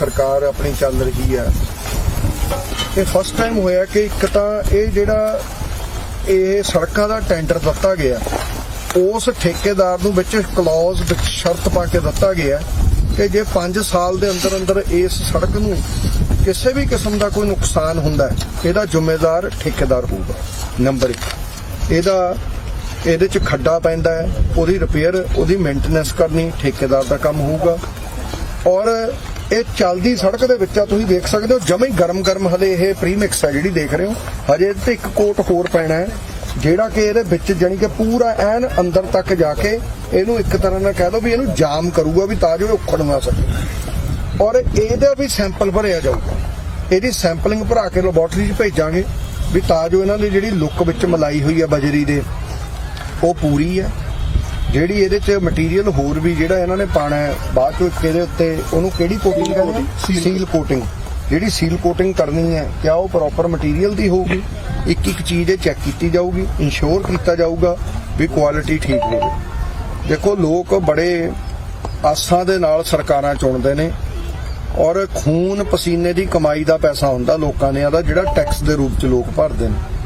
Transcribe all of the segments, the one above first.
ਸਰਕਾਰ ਆਪਣੀ ਚੱਲ ਰਹੀ ਹੈ। ਇਹ ਫਸਟ ਟਾਈਮ ਹੋਇਆ ਕਿ ਇੱਕ ਤਾਂ ਇਹ ਜਿਹੜਾ ਇਹ ਸੜਕਾਂ ਦਾ ਟੈਂਡਰ ਦਿੱਤਾ ਗਿਆ ਉਸ ਠੇਕੇਦਾਰ ਨੂੰ ਵਿੱਚ ਕਲੌਜ਼ ਵਿੱਚ ਸ਼ਰਤ ਪਾ ਕੇ ਦਿੱਤਾ ਗਿਆ ਕਿ ਜੇ 5 ਸਾਲ ਦੇ ਅੰਦਰ ਅੰਦਰ ਇਸ ਸੜਕ ਨੂੰ ਕਿਸੇ ਵੀ ਕਿਸਮ ਦਾ ਕੋਈ ਨੁਕਸਾਨ ਹੁੰਦਾ ਹੈ, ਇਹਦਾ ਜ਼ਿੰਮੇਦਾਰ ਠੇਕੇਦਾਰ ਹੋਊਗਾ। ਨੰਬਰ 1 ਇਹਦਾ, ਇਹਦੇ ਚ ਖੱਡਾ ਪੈਂਦਾ ਹੈ, ਉਹਦੀ ਰਿਪੇਅਰ ਉਹਦੀ ਮੇਨਟੇਨੈਂਸ ਕਰਨੀ ਠੇਕੇਦਾਰ ਦਾ ਕੰਮ ਹੋਊਗਾ। ਔਰ ਇਹ ਚੱਲਦੀ ਸੜਕ ਦੇ ਵਿੱਚ ਆ, ਤੁਸੀਂ ਦੇਖ ਸਕਦੇ ਹੋ ਜਮੇ ਹੀ ਗਰਮ-ਗਰਮ ਹਲੇ ਇਹ ਪ੍ਰੀਮਿਕਸ ਹੈ ਜਿਹੜੀ ਦੇਖ ਰਹੇ ਹੋ। ਹਜੇ ਤੇ ਇੱਕ ਕੋਟ ਹੋਰ ਪੈਣਾ ਹੈ, ਜਿਹੜਾ ਕਿ ਇਹਦੇ ਵਿੱਚ ਜਾਣੀ ਕਿ ਪੂਰਾ ਐਨ ਅੰਦਰ ਤੱਕ ਜਾ ਕੇ ਇਹਨੂੰ ਇੱਕ ਤਰ੍ਹਾਂ ਨਾਲ ਕਹਿ ਦੋ ਵੀ ਇਹਨੂੰ ਜਾਮ ਕਰੂਗਾ ਵੀ ਤਾਂ ਜੋ ਇਹ ਉੱਖੜ ਨਾ ਸਕੇ। ਔਰ ਇਹਦਾ ਵੀ ਸੈਂਪਲ ਭਰਿਆ ਜਾਊਗਾ। ਇਹਦੀ ਸੈਂਪਲਿੰਗ ਭਰਾ ਕੇ ਲੈਬੋਰਟਰੀ 'ਚ ਭੇਜਾਂਗੇ ਵੀ ਤਾਂ ਜੋ ਇਹਨਾਂ ਦੀ ਜਿਹੜੀ ਲੁੱਕ ਵਿੱਚ ਮਲਾਈ ਹੋਈ ਹੈ ਬਜਰੀ ਦੇ, ਉਹ ਪੂਰੀ ਹੈ। ਜਿਹੜੀ ਇਹਦੇ ਚ ਮਟੀਰੀਅਲ ਹੋਰ ਵੀ ਜਿਹੜਾ ਇਹਨਾਂ ਨੇ ਪਾਣਾ ਹੈ ਬਾਅਦ ਚੋਂ ਇਹਦੇ ਉੱਤੇ ਉਹਨੂੰ ਕਿਹੜੀ ਕੋਟਿੰਗ ਕਹਿੰਦੇ? ਸੀਲ ਕੋਟਿੰਗ ਜਿਹੜੀ ਸੀਲ ਕੋਟਿੰਗ ਕਰਨੀ ਹੈ ਕਿਆ ਉਹ ਪ੍ਰੋਪਰ ਮਟੀਰੀਅਲ ਦੀ ਹੋਊਗੀ? ਇੱਕ ਇੱਕ ਚੀਜ਼ ਇਹ ਚੈੱਕ ਕੀਤੀ ਜਾਊਗੀ ਇਨਸ਼ੋਰ ਕੀਤਾ ਜਾਊਗਾ ਵੀ ਕੁਆਲਿਟੀ ਠੀਕ ਹੋਵੇ। ਦੇਖੋ ਲੋਕ ਬੜੇ ਆਸਾਂ ਦੇ ਨਾਲ ਸਰਕਾਰਾਂ ਚੁਣਦੇ ਨੇ ਔਰ ਖੂਨ ਪਸੀਨੇ ਦੀ ਕਮਾਈ ਦਾ ਪੈਸਾ ਹੁੰਦਾ ਲੋਕਾਂ ਨੇ ਇਹਦਾ ਜਿਹੜਾ ਟੈਕਸ ਦੇ ਰੂਪ ਚ ਲੋਕ ਭਰਦੇ ਨੇ।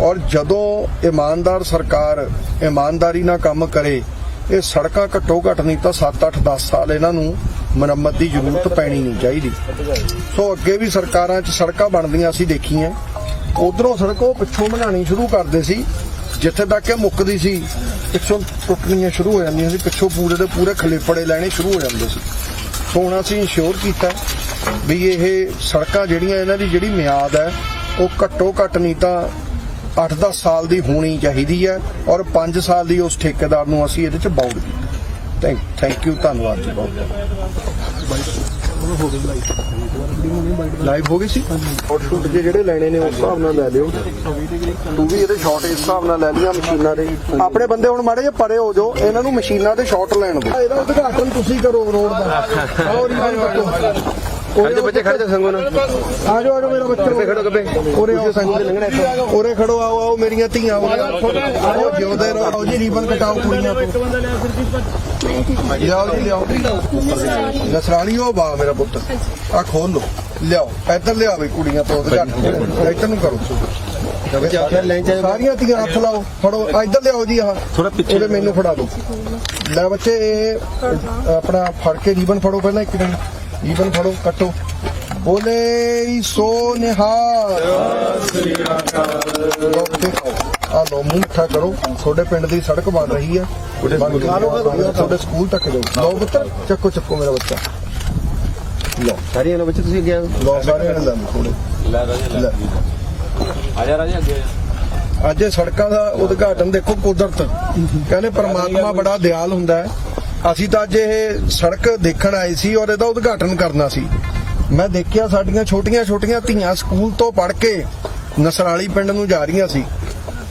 ਔਰ ਜਦੋਂ ਇਮਾਨਦਾਰ ਸਰਕਾਰ ਇਮਾਨਦਾਰੀ ਨਾਲ ਕੰਮ ਕਰੇ, ਇਹ ਸੜਕਾਂ ਘੱਟੋ ਘੱਟ ਨਹੀਂ ਤਾਂ 7 8 10 ਸਾਲ ਇਹਨਾਂ ਨੂੰ ਮੁਰੰਮਤ ਦੀ ਜ਼ਰੂਰਤ ਪੈਣੀ ਨਹੀਂ ਚਾਹੀਦੀ। ਸੋ ਅੱਗੇ ਵੀ ਸਰਕਾਰਾਂ 'ਚ ਸੜਕਾਂ ਬਣਦੀਆਂ ਅਸੀਂ ਦੇਖੀਆਂ। ਉਧਰੋਂ ਸੜਕ ਪਿੱਛੋਂ ਬਣਾਉਣੀ ਸ਼ੁਰੂ ਕਰਦੇ ਸੀ, ਜਿੱਥੇ ਤੱਕ ਇਹ ਮੁੱਕਦੀ ਸੀ, ਪਿੱਛੋਂ ਟੁੱਟਣੀਆਂ ਸ਼ੁਰੂ ਹੋ ਜਾਂਦੀਆਂ ਸੀ, ਪਿੱਛੋਂ ਪੂਰੇ ਦੇ ਪੂਰੇ ਖਲੇਪੜੇ ਲੈਣੇ ਸ਼ੁਰੂ ਹੋ ਜਾਂਦੇ ਸੀ। ਸੋ ਹੁਣ ਅਸੀਂ ਇੰਸ਼ੋਰ ਕੀਤਾ ਵੀ ਇਹ ਸੜਕਾਂ ਜਿਹੜੀਆਂ ਇਹਨਾਂ ਦੀ ਜਿਹੜੀ ਮਿਆਦ ਹੈ, ਉਹ ਘੱਟੋ ਘੱਟ ਨਹੀਂ ਤਾਂ 8-10 ਸਾਲ ਦੀ ਹੋਣੀ ਚਾਹੀਦੀ ਹੈ ਔਰ 5 ਸਾਲ ਦੀ ਉਸ ਠੇਕੇਦਾਰ ਨੂੰ ਅਸੀਂ ਇਹਦੇ ਚ ਬਾਉਂਡ ਕੀਤਾ ਥੈਂਕ ਥੈਂਕ ਯੂ ਧੰਨਵਾਦ ਜੀ ਬਹੁਤ। ਲਾਈਵ ਹੋ ਗਈ ਸੀ? ਸ਼ਾਰਟ ਸ਼ੂਟ ਜਿਹੜੇ ਲੈਣੇ ਨੇ ਉਸ ਹਿਸਾਬ ਨਾਲ ਲੈ ਲਿਓ। ਤੂੰ ਵੀ ਇਹਦੇ ਸ਼ਾਰਟ ਇਸ ਹਿਸਾਬ ਨਾਲ ਲੈ ਲਈਆਂ ਮਸ਼ੀਨਾਂ ਦੇ। ਆਪਣੇ ਬੰਦੇ ਹੁਣ ਮਾੜੇ ਜੇ ਪਰੇ ਹੋ ਜਾਓ ਇਹਨਾਂ ਨੂੰ ਮਸ਼ੀਨਾਂ ਦੇ ਸ਼ਾਰਟ ਲੈਣ ਦਿਓ। ਇਹਦਾ ਉਦਘਾਟਨ ਤੁਸੀਂ ਕਰੋ ਰੋਡ ਦਾ। ਖੜ ਜਾ ਬੱਚੇ ਖੜ ਜਾ ਸੰਗੋ ਨਾ ਆ ਜਾਓ ਆ ਜਾਓ ਮੇਰਾ ਬੱਚਾ। ਗੱਬੇ ਖੜੋ ਗੱਬੇ ਉਰੇ ਆਓ ਸੰਗ ਦੇ ਲੰਘਣਾ ਇੱਥੋਂ। ਉਰੇ ਖੜੋ ਆਓ ਆਓ ਮੇਰੀਆਂ ਧੀਆਂ ਉਰੇ। ਆਓ ਜਿਉਂਦੇ ਰਹੋ। ਆਓ ਜੀ ਰੀਬਨ ਕਟਾਓ ਕੁੜੀਆਂ ਤੋਂ। ਲਿਆਓ ਜੀ ਲਿਆਓ। ਨਸਰਾਣੀ ਉਹ ਬਾ ਮੇਰਾ ਪੁੱਤ। ਆ ਖੋਲ ਲੋ ਲਿਆਓ। ਇੱਧਰ ਲਿਆਓ ਵੀ ਕੁੜੀਆਂ ਤੋਂ ਇੱਧਰ ਨੂੰ ਕਰੋ। ਸਾਰੀਆਂ ਧੀਆਂ ਹੱਥ ਲਾਓ। ਫੜੋ। ਇੱਧਰ ਲਿਆਓ ਜੀ ਆਹ। ਥੋੜਾ ਪਿੱਛੇ ਮੈਨੂੰ ਫੜਾ ਦਿਓ। ਲੈ ਬੱਚੇ ਆਪਣਾ ਫੜ ਕੇ ਰੀਬਨ ਫੜੋ ਪਹਿਲਾਂ ਇੱਕ ਦਿਨ ਰੀਬਨ ਫੜੋ ਕੱਟੋ ਬੋਲੇ ਸੋ ਨਿਹਾਲ ਆ ਲੋ ਮਿੱਠਾ ਕਰੋ ਤੁਹਾਡੇ ਪਿੰਡ ਦੀ ਸੜਕ ਬਣ ਰਹੀ ਹੈ ਤੁਹਾਡੇ ਸਕੂਲ ਤੱਕ ਜਾਓ ਲਓ ਪੁੱਤਰ ਚੱਕੋ ਚੱਕੋ ਮੇਰਾ ਬੱਚਾ ਲਓ ਸਾਰੀਆਂ ਲੋ ਬੱਚੇ ਤੁਸੀਂ ਅੱਗੇ ਆਓ ਲਓ ਸਾਰੇ ਨੇ ਲੈ ਥੋੜੇ ਲੈ ਰਾਜਾ ਲੈ। ਆ ਜਾ ਰਾਜਾ ਅੱਗੇ। ਅੱਜ ਸੜਕਾਂ ਦਾ ਉਦਘਾਟਨ ਦੇਖੋ ਕੁਦਰਤ। ਕਹਿੰਦੇ ਪ੍ਰਮਾਤਮਾ ਬੜਾ ਦਿਆਲ ਹੁੰਦਾ ਹੈ। ਅਸੀਂ ਤਾਂ ਅੱਜ ਇਹ ਸੜਕ ਦੇਖਣ ਆਏ ਸੀ ਔਰ ਇਹਦਾ ਉਦਘਾਟਨ ਕਰਨਾ ਸੀ। ਮੈਂ ਦੇਖਿਆ ਸਾਡੀਆਂ ਛੋਟੀਆਂ ਛੋਟੀਆਂ ਧੀਆਂ ਸਕੂਲ ਤੋਂ ਪੜ੍ਹ ਕੇ ਨਸਰਾਲੀ ਪਿੰਡ ਨੂੰ ਜਾ ਰਹੀਆਂ ਸੀ।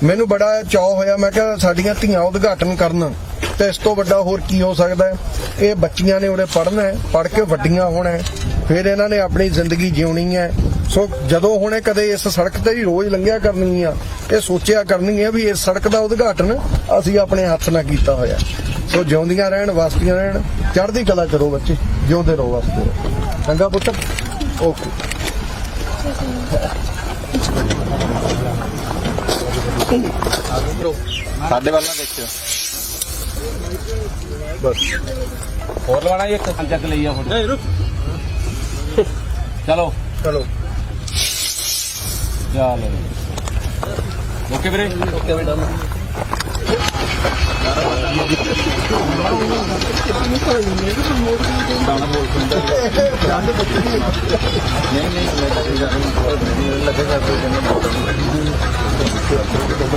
ਮੈਨੂੰ ਬੜਾ ਚਾਅ ਹੋਇਆ, ਮੈਂ ਕਿਹਾ ਸਾਡੀਆਂ ਧੀਆਂ ਉਦਘਾਟਨ ਕਰਨ। ਤੇ ਇਸ ਤੋਂ ਵੱਡਾ ਹੋਰ ਕੀ ਹੋ ਸਕਦਾ ਹੈ? ਇਹ ਬੱਚੀਆਂ ਨੇ ਉਹਨੇ ਪੜ੍ਹਨਾ ਹੈ, ਪੜ੍ਹ ਕੇ ਵੱਡੀਆਂ ਹੋਣਾ ਹੈ, ਫਿਰ ਇਹਨਾਂ ਨੇ ਆਪਣੀ ਜ਼ਿੰਦਗੀ ਜਿਉਣੀ ਹੈ। ਸੋ ਜਦੋਂ ਹੁਣੇ ਕਦੇ ਇਸ ਸੜਕ ਤੇ ਹੀ ਰੋਜ਼ ਲੰਘਿਆ ਕਰਨੀ ਆ ਇਹ ਸੋਚਿਆ ਕਰਨੀ ਹੈ ਵੀ ਇਸ ਸੜਕ ਦਾ ਉਦਘਾਟਨ ਅਸੀਂ ਆਪਣੇ ਹੱਥ ਨਾਲ ਕੀਤਾ ਹੋਇਆ। ਸੋ ਜਿਉਂਦੀਆਂ ਰਹਿਣ ਵਸਦੀਆਂ ਰਹਿਣ ਚੜ੍ਹਦੀ ਕਲਾ ਕਰੋ ਬੱਚੇ ਜਿਉਂਦੇ ਰਹੋ ਵਸਦੇ ਰਹੋ ਚੰਗਾ ਪੁੱਤਰ ਓਕੇ ਸਾਡੇ ਵੱਲ ਨਾ ਦੇਖਿਓ ਬਸ। ਹੋਰ ਲਵਾਣਾ ਜੀ ਇੱਕ? ਚੱਕ ਲਈ ਆ ਫੋਟੋ ਚਲੋ। ਚਲੋ। ਚਲੋ। ਓਕੇ ਵੀਰੇ। ਓਕੇ ਵੀਰੇ